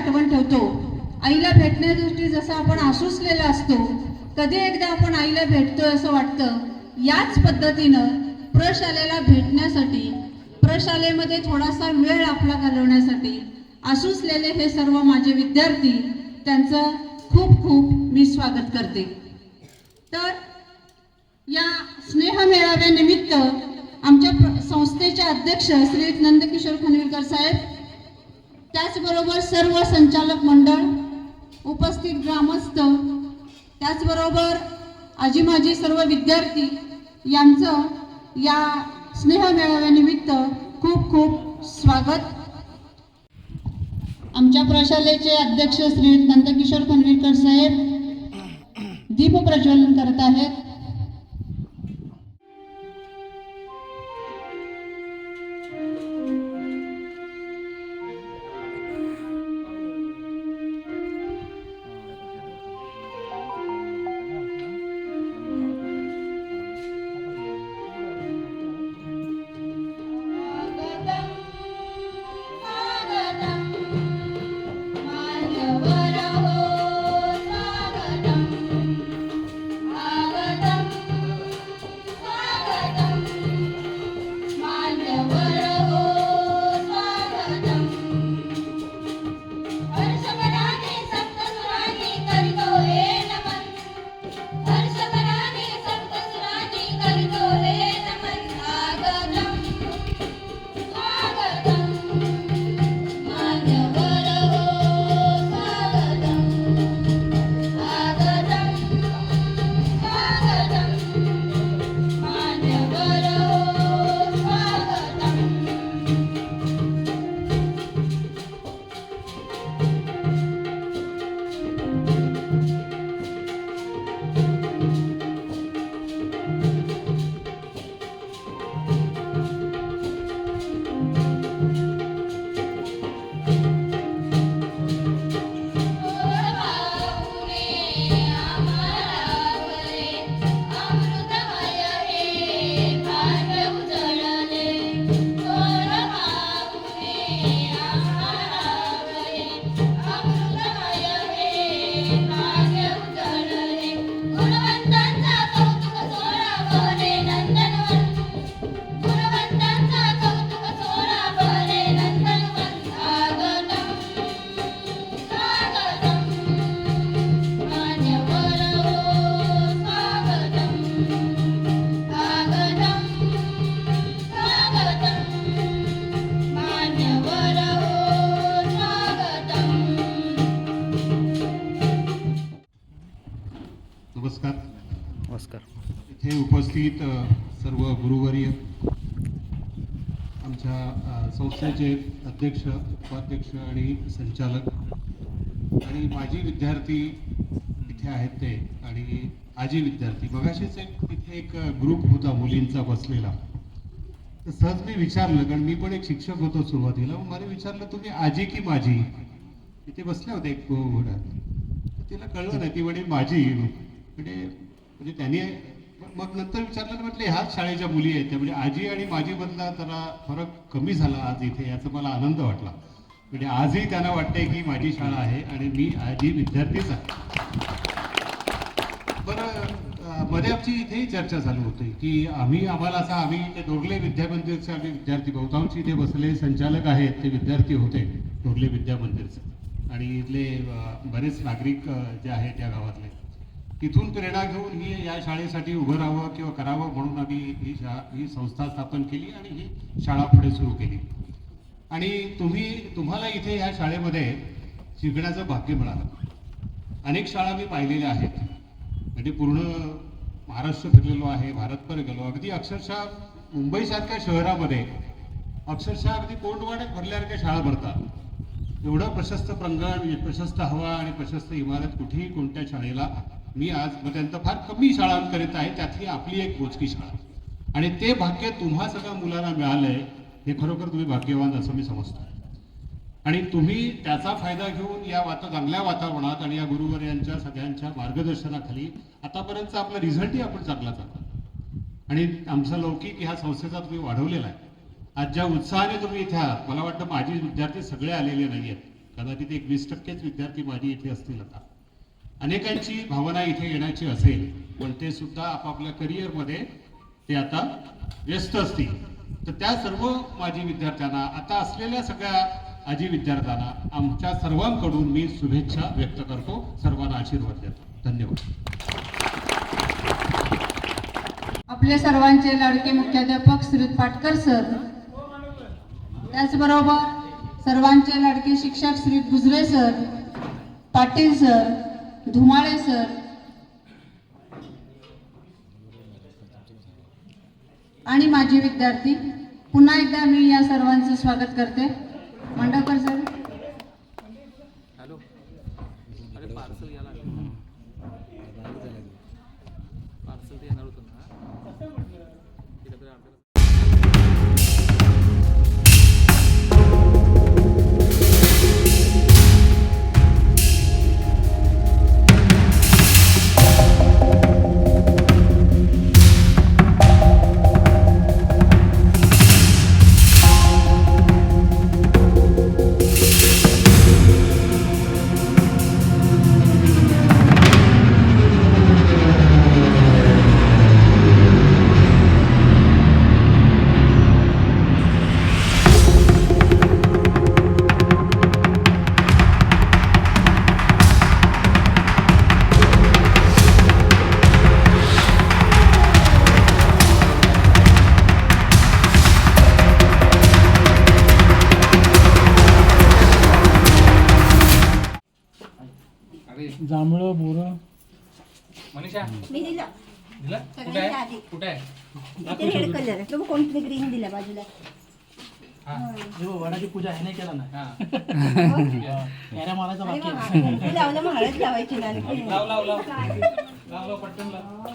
विद्यार्थी जसं आपण आसुसलेला असतो कधी एकदा आपण आईला भेटतोय असं वाटतं. याच पद्धतीनं प्रशालेला भेटण्यासाठी प्रशालेमध्ये थोडासा वेळ आपला घालवण्यासाठी आसुसलेले हे सर्व माझे विद्यार्थी त्यांचं खूप खूप मी स्वागत करते. तर या स्नेह मेळाव्यानिमित्त आमच्या संस्थेचे अध्यक्ष श्री नंदकिशोर खनविलकर साहेब त्याचबरोबर सर्व संचालक मंडळ उपस्थित ग्रामस्थ त्याचबरोबर आजी माजी सर्व विद्यार्थी यांचं या स्नेह मेळाव्यानिमित्त खूप खूप स्वागत. आमच्या प्रशालेचे अध्यक्ष श्री नंदकिशोर खनविलकर साहेब दीप प्रज्वलन करत आहेत. आमच्या संस्थेचे अध्यक्ष उपाध्यक्ष आणि संचालक आणि माजी विद्यार्थी इथे आहेत ते आणि आजी विद्यार्थी. मगाशीच एक इथे एक ग्रुप होता मुलींचा बसलेला. तर सहज मी विचारलं कारण मी पण एक शिक्षक होतो सुरुवातीला मग मला विचारलं तुम्ही आजी की माझी इथे बसल्या होत्या एक हो, हो, हो. घोड्यात तिला कळलं नाही ती म्हणे माझी. म्हणजे म्हणजे त्याने मग नंतर विचारलं तर म्हटलं ह्याच शाळेच्या मुली आहेत त्या. म्हणजे आजी आणि माझी मधला जरा फरक कमी झाला आज इथे याचा मला आनंद वाटला. म्हणजे आजही त्यांना वाटतंय की माझी शाळा आहे आणि मी आजी विद्यार्थीच आहे. बरं मध्ये आमची इथेही चर्चा चालू होती की आम्ही आम्हाला असा आम्ही ते डोरले विद्यामंदिरचे आम्ही विद्यार्थी बहुतांश इथे बसले संचालक आहेत ते विद्यार्थी होते डोरले विद्यामंदिरचे. आणि इथले बरेच नागरिक जे आहेत या गावातले. तिथून प्रेरणा घेऊन ही या शाळेसाठी उभं राहावं किंवा करावं म्हणून आम्ही ही शा ही संस्था स्थापन केली आणि ही शाळा पुढे सुरू केली. आणि तुम्ही तुम्हाला इथे या शाळेमध्ये शिकण्याचं भाग्य मिळालं. अनेक शाळा मी पाहिलेल्या आहेत. म्हणजे पूर्ण महाराष्ट्र फिरलेलो आहे भारतभर गेलो. अगदी अक्षरशः मुंबईसारख्या शहरामध्ये अक्षरशः अगदी कोंडवाड्यात भरल्यासारख्या शाळा भरतात. एवढं प्रशस्त प्रांगण प्रशस्त हवा आणि प्रशस्त इमारत कुठेही कोणत्या शाळेला मी आजपर्यंत फार कमी शाळा करीत आहे त्यातली आपली एक मोजकी शाळा. आणि ते भाग्य तुम्हा सगळ्या मुलांना मिळालंय हे खरोखर तुम्ही भाग्यवान असं मी समजतो. आणि तुम्ही त्याचा फायदा घेऊन या वाता चांगल्या वातावरणात आणि या गुरुवर यांच्या सगळ्यांच्या मार्गदर्शनाखाली आतापर्यंत आपला रिझल्टही आपण चांगला चालला आणि आमचा लौकिक ह्या संस्थेचा तुम्ही वाढवलेला आहे. आज ज्या उत्साहाने तुम्ही इथे आहात मला वाटतं माझे विद्यार्थी सगळे आलेले नाही आहेत कदाचित एक वीस टक्केच विद्यार्थी माझी इथे असतील आता. अनेकांची भावना इथे येण्याची असेल पण ते सुद्धा आपापल्या करिअरमध्ये ते आता व्यस्त असतील. तर त्या सर्व माजी विद्यार्थ्यांना आता असलेल्या सगळ्या आजी विद्यार्थ्यांना आमच्या सर्वांकडून मी शुभेच्छा व्यक्त करतो. सर्वांना आशीर्वाद देतो. धन्यवाद. आपले सर्वांचे लाडके मुख्याध्यापक श्री पाटकर सर. त्याचबरोबर सर्वांचे लाडके शिक्षक Shri Gujare sir Patil sir Dhumale sir आणि माझे विद्यार्थी पुन्हा एकदा मी या सर्वांचं स्वागत करते. मांडवकर मनीषा? मी दिलं. दिला? कुठे सगळ्यांच्या आहे? आधी. कुठे आहे? इथे रेड कलर आहे. तो कोणतरी ग्रीन दिला बाजूला? हा. जो वडाची पूजा ह्याने केला ना. हा. ह्याला मारायचा आणि बाकी मग आहे. कुंकू लावलं मग हळद लावायची ना आणखी. लाव लाव लाव. लाव लाव पटकन लाव.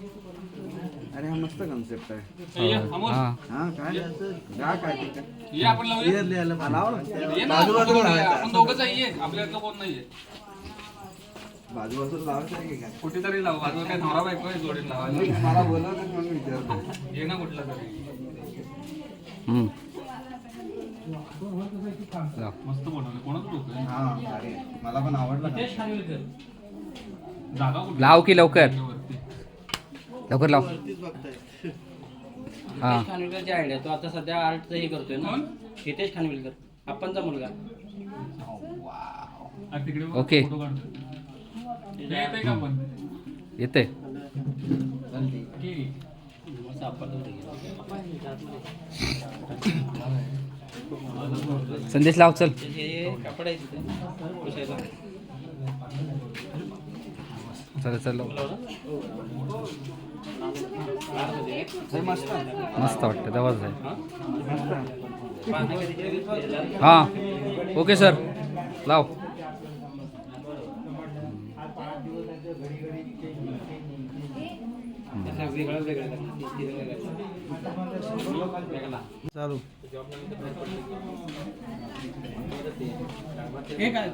अरे हा मस्त कन्सेप्ट आहे. हा काय? जा काय ते काय. ये आपण लावूया. Clear लिहायला पण लाव ना. ये ना बाजूबाजूला लावायचं. आपण दोघंच आहे ये आपल्यातलं कोण नाहीये. बाजूबाजूला लावायचं आहे की काय? कुठेतरी लावू. बाजूला काय नवरा बायको आहे लावायला. मला बोलवलं म्हणून विचारतो ये ना कुठला तरी. मस्त बनवलं कोणाचं डोकं आहे? हा अरे मला पण आवडलं. जागा? लाव की लवकर. लवकर लाव. हा हितेश खानविलकरची आयडिया तो आता सध्या आर्टचं हे करतोय ना? हितेश खानविलकर. आपणचा मुलगा. ओके. येते संदेश लाव चल. हे कापड. चल चल लाव. मस्त मस्त वाटतं जवळच आहे. हा. Okay sir. लाव. असं वेगळं वेगळं करतात. वेगळा. चालू हे? काय